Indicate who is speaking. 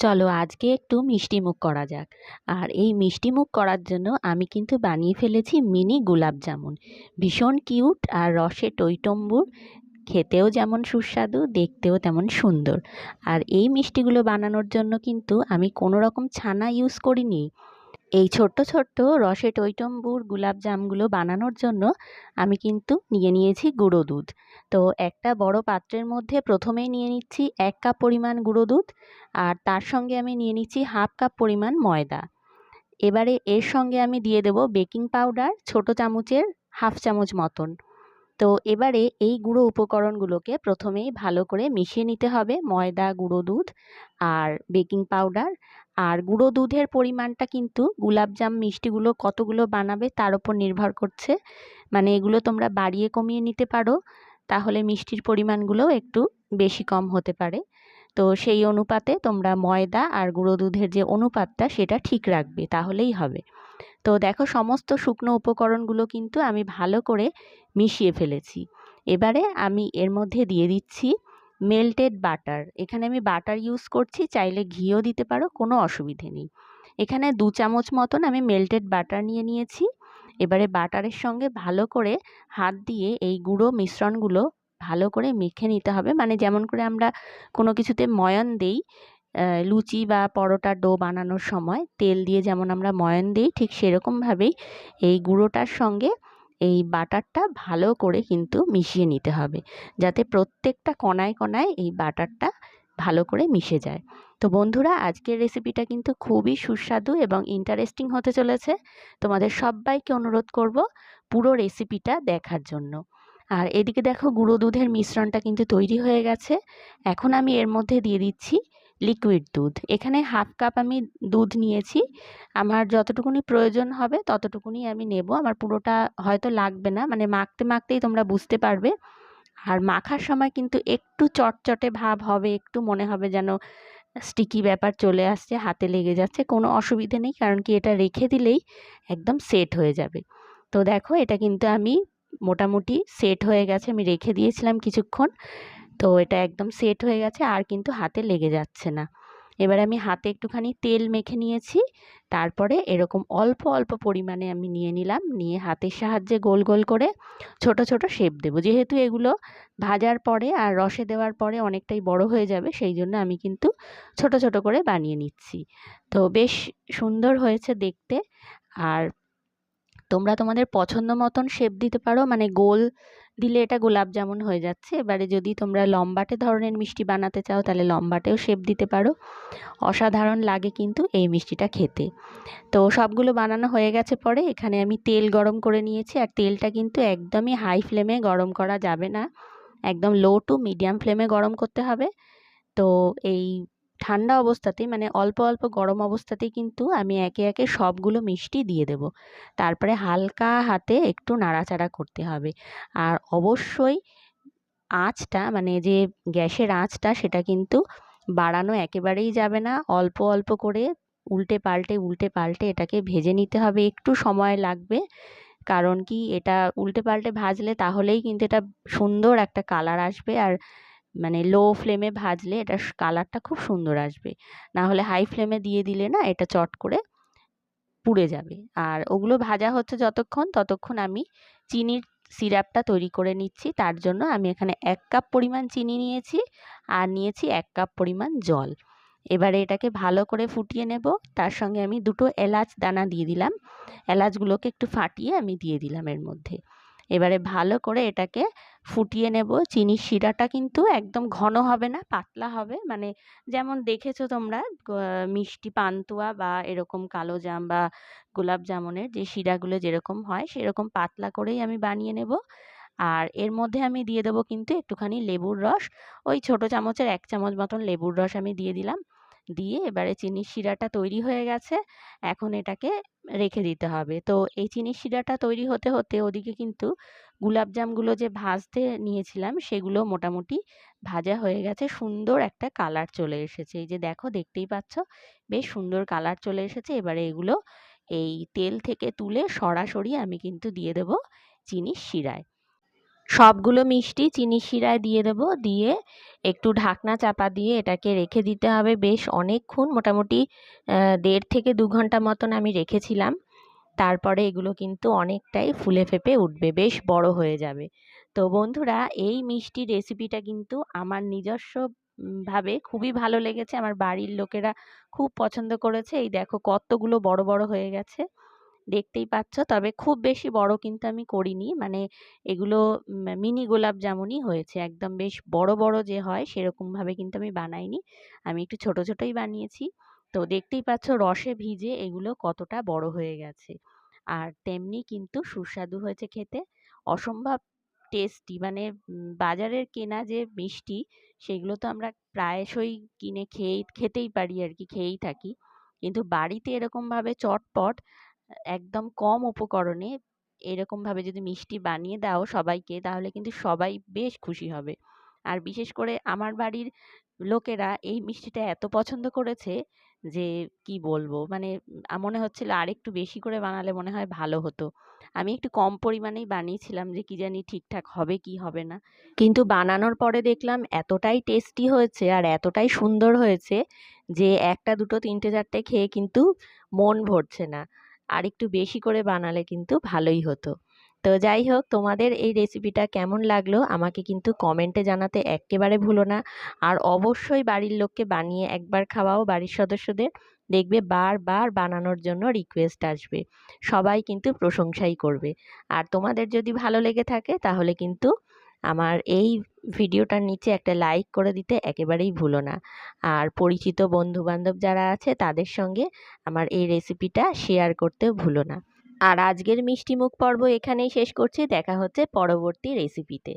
Speaker 1: চলো আজকে একটু মিষ্টি মুখ করা যাক। আর এই মিষ্টি মুখ করার জন্য আমি কিন্তু বানিয়ে ফেলেছি মিনি গোলাপ জামুন। ভীষণ কিউট আর রসে টইটম্বুর খেতেও যেমন সুস্বাদু, দেখতেও তেমন সুন্দর। আর এই মিষ্টিগুলো বানানোর জন্য কিন্তু আমি কোনো রকম ছানা ইউজ করিনি। এই ছোট্ট ছোট্ট রসে টৈটম্বুর জামগুলো বানানোর জন্য আমি কিন্তু নিয়ে নিয়েছি গুঁড়ো দুধ। তো একটা বড় পাত্রের মধ্যে প্রথমেই নিয়ে নিচ্ছি এক কাপ পরিমাণ গুঁড়ো দুধ আর তার সঙ্গে আমি নিয়ে নিচ্ছি হাফ কাপ পরিমাণ ময়দা। এবারে এর সঙ্গে আমি দিয়ে দেব বেকিং পাউডার ছোট চামচের হাফ চামচ মতন। তো এবারে এই গুঁড়ো উপকরণগুলোকে প্রথমেই ভালো করে মিশিয়ে নিতে হবে ময়দা, গুঁড়ো দুধ আর বেকিং পাউডার আর গুঁড়ো দুধের পরিমাণটা কিন্তু গুলাবজাম মিষ্টিগুলো কতগুলো বানাবে তার উপর নির্ভর করছে। মানে এগুলো তোমরা বাড়িয়ে কমিয়ে নিতে পারো, তাহলে মিষ্টির পরিমাণগুলো একটু বেশি কম হতে পারে। তো সেই অনুপাতে তোমরা ময়দা আর গুঁড়ো দুধের যে অনুপাতটা সেটা ঠিক রাখবে, তাহলেই হবে। তো দেখো সমস্ত শুকনো উপকরণগুলো কিন্তু আমি ভালো করে মিশিয়ে ফেলেছি। এবারে আমি এর মধ্যে দিয়ে দিচ্ছি মেল্টেড বাটার এখানে আমি বাটার ইউজ করছি, চাইলে ঘিও দিতে পারো, কোনো অসুবিধে নেই। এখানে দু চামচ মতন আমি মেল্টেড বাটার নিয়ে নিয়েছি। এবারে বাটারের সঙ্গে ভালো করে হাত দিয়ে এই গুঁড়ো মিশ্রণগুলো ভালো করে মেখে নিতে হবে। মানে যেমন করে আমরা কোনো কিছুতে ময়ান দেই লুচি বা পরোটার ডো বানানোর সময় তেল দিয়ে যেমন আমরা ময়ান দিই, ঠিক সেরকমভাবেই এই গুঁড়োটার সঙ্গে এই বাটারটা ভালো করে কিন্তু মিশিয়ে নিতে হবে। যাতে প্রত্যেকটা কণায় কণায় এই বাটারটা ভালো করে মিশে যায়। তো বন্ধুরা, আজকের রেসিপিটা কিন্তু খুবই সুস্বাদু এবং ইন্টারেস্টিং হতে চলেছে। তোমাদের সবাইকে অনুরোধ করব পুরো রেসিপিটা দেখার জন্য। আর এদিকে দেখো, গুঁড়ো দুধের মিশ্রণটা কিন্তু তৈরি হয়ে গেছে। এখন আমি এর মধ্যে দিয়ে দিচ্ছি লিকুইড দুধ। এখানে হাফ কাপ আমি দুধ নিয়েছি। আমার যতটুকুনি প্রয়োজন হবে ততটুকুনি আমি নেব। আমার পুরোটা হয়তো লাগবে না মানে মাখতে মাখতেই তোমরা বুঝতে পারবে। আর মাখার সময় কিন্তু একটু চটচটে ভাব হবে, একটু মনে হবে যেন স্টিকি ব্যাপার চলে আসছে, হাতে লেগে যাচ্ছে। কোনো অসুবিধে নেই, কারণ কি এটা রেখে দিলেই একদম সেট হয়ে যাবে। তো দেখো, এটা কিন্তু আমি মোটামুটি সেট হয়ে গেছে। আমি রেখে দিয়েছিলাম কিছুক্ষণ। তো এটা একদম সেট হয়ে গেছে, আর কিন্তু হাতে লেগে যাচ্ছে না। এবার আমি হাতে একটুখানি তেল মেখে নিয়েছি, তারপরে এরকম অল্প অল্প পরিমাণে আমি নিয়ে নিলাম, নিয়ে হাতের সাহায্যে গোল গোল করে ছোট ছোট শেপ দেবো। যেহেতু এগুলো ভাজার পরে আর রসে দেওয়ার পরে অনেকটাই বড় হয়ে যাবে, সেই জন্য আমি কিন্তু ছোট ছোট করে বানিয়ে নিচ্ছি। তো বেশ সুন্দর হয়েছে দেখতে, আর তোমরা তোমাদের পছন্দ মতন শেপ দিতে পারো মানে গোল দিলে এটা গোলাপ জামুন হয়ে যাচ্ছে। এবারে যদি তোমরা লম্বাটে ধরনের মিষ্টি বানাতে চাও, তাহলে লম্বাটেও শেপ দিতে পারো। অসাধারণ লাগে কিন্তু এই মিষ্টিটা খেতে। তো সবগুলো বানানো হয়ে গেছে পরে, এখানে আমি তেল গরম করে নিয়েছি। আর তেলটা কিন্তু একদমই হাই ফ্লেমে গরম করা যাবে না। একদম লো টু মিডিয়াম ফ্লেমে গরম করতে হবে। তো এই ঠান্ডা অবস্থাতেই মানে অল্প অল্প গরম অবস্থাতেই কিন্তু আমি একে একে সবগুলো মিষ্টি দিয়ে দেব। তারপরে হালকা হাতে একটু নাড়াচাড়া করতে হবে। আর অবশ্যই আঁচটা মানে যে গ্যাসের আঁচটা, সেটা কিন্তু বাড়ানো একেবারেই যাবে না। অল্প অল্প করে উল্টে পাল্টে উল্টে পাল্টে এটাকে ভেজে নিতে হবে। একটু সময় লাগবে, কারণ কি এটা উল্টে পাল্টে ভাজলে তাহলেই কিন্তু এটা সুন্দর একটা কালার আসবে। আর মানে লো ফ্লেমে ভাজলে এটা কালারটা খুব সুন্দর আসবে। না হলে হাই ফ্লেমে দিয়ে দিলে না এটা চট করে পুড়ে যাবে। আর ওগুলো ভাজা হচ্ছে যতক্ষণ, ততক্ষণ আমি চিনির সিরাপটা তৈরি করে নিচ্ছি। তার জন্য আমি এখানে এক কাপ পরিমাণ চিনি নিয়েছি আর নিয়েছি এক কাপ পরিমাণ জল। এবারে এটাকে ভালো করে ফুটিয়ে নেব। তার সঙ্গে আমি দুটো এলাচ দানা দিয়ে দিলাম। এলাচগুলোকে একটু ফাটিয়ে আমি দিয়ে দিলাম এর মধ্যে। এবারে ভালো করে এটাকে ফুটিয়ে নেব। চিনির শিরাটা কিন্তু একদম ঘন হবে না, পাতলা হবে। মানে যেমন দেখেছ তোমরা মিষ্টি পান্তুয়া বা এরকম কালো জাম বা গোলাপ জামুনের যে শিরাগুলো যেরকম হয়, সেরকম পাতলা করেই আমি বানিয়ে নেব। আর এর মধ্যে আমি দিয়ে দেবো কিন্তু একটুখানি লেবুর রস। ওই ছোট চামচের এক চামচ মতন লেবুর রস আমি দিয়ে দিলাম। দিয়ে এবারে চিনির শিরাটা তৈরি হয়ে গেছে। এখন এটাকে রেখে দিতে হবে। তো এই চিনির শিরাটা তৈরি হতে হতে ওদিকে কিন্তু গুলাবজামগুলো যে ভাজতে নিয়েছিলাম সেগুলো মোটামুটি ভাজা হয়ে গেছে। সুন্দর একটা কালার চলে এসেছে। এই যে দেখো, দেখতেই পাচ্ছ? বেশ সুন্দর কালার চলে এসেছে। এবারে এগুলো এই তেল থেকে তুলে সরাসরি আমি কিন্তু দিয়ে দেব চিনির শিরায়। সবগুলো মিষ্টি চিনি শিরায় দিয়ে দেবো। দিয়ে একটু ঢাকনা চাপা দিয়ে এটাকে রেখে দিতে হবে। বেশ অনেকক্ষণ, মোটামুটি দেড় থেকে দু ঘণ্টা মতন আমি রেখেছিলাম। তারপরে এগুলো কিন্তু অনেকটাই ফুলে ফেপে উঠবে, বেশ বড় হয়ে যাবে। তো বন্ধুরা, এই মিষ্টি রেসিপিটা কিন্তু আমার নিজস্ব ভাবে খুবই ভালো লেগেছে। আমার বাড়ির লোকেরা খুব পছন্দ করেছে। এই দেখো কতগুলো বড় বড় হয়ে গেছে। দেখতেই পাচ্ছ। তবে খুব বেশি বড় কিন্তু আমি করিনি। মানে এগুলো মিনি গোলাপ জামুনই হয়েছে, একদম বেশ বড় বড় যে হয় সেরকমভাবে কিন্তু আমি বানাইনি। আমি একটু ছোট, ছোটই বানিয়েছি। তো দেখতেই পাচ্ছ রসে ভিজে এগুলো কতটা বড় হয়ে গেছে। আর তেমনি কিন্তু সুস্বাদু হয়েছে খেতে। অসম্ভব টেস্টি। মানে বাজারের কেনা যে মিষ্টি, সেগুলো তো আমরা প্রায়শই কিনে খেয়েই খেতেই পারি আর কি, খেয়েই থাকি। কিন্তু বাড়িতে এরকমভাবে চটপট একদম কম উপকরণে এরকমভাবে যদি মিষ্টি বানিয়ে দাও সবাইকে, তাহলে কিন্তু সবাই বেশ খুশি হবে। আর বিশেষ করে আমার বাড়ির লোকেরা এই মিষ্টিটা এত পছন্দ করেছে যে, কি বলব? মানে মনে হচ্ছিল আর একটু বেশি করে বানালে মনে হয় ভালো হতো। আমি একটু কম পরিমাণেই বানিয়েছিলাম যে, কি জানি ঠিকঠাক হবে, কি হবে না। কিন্তু বানানোর পরে দেখলাম এতটাই টেস্টি হয়েছে আর এতটাই সুন্দর হয়েছে যে, একটা দুটো, তিনটে, চারটে খেয়ে কিন্তু মন ভরছে না। আর একটু বেশি করে বানালে কিন্তু ভালোই হতো। তো যাই হোক, তোমাদের এই রেসিপিটা কেমন লাগল আমাকে কিন্তু কমেন্টে জানাতে একেবারে ভুলো না। আর অবশ্যই বাড়ির লোককে বানিয়ে একবার খাওয়াও বাড়ির সদস্যদের। দেখবে বারবার বানানোর জন্য রিকোয়েস্ট আসবে। সবাই কিন্তু প্রশংসাই করবে। আর তোমাদের যদি ভালো লেগে থাকে তাহলে কিন্তু আমার এই ভিডিওটার নিচে একটা লাইক করে দিতে একেবারেই ভুলো না। আর পরিচিত বন্ধুবান্ধব যারা আছে, তাদের সঙ্গে আমার এই রেসিপিটা শেয়ার করতে ভুলো না। আর আজকের মিষ্টিমুখ পর্ব এখানেই শেষ করছি। দেখা হচ্ছে পরবর্তী রেসিপিতে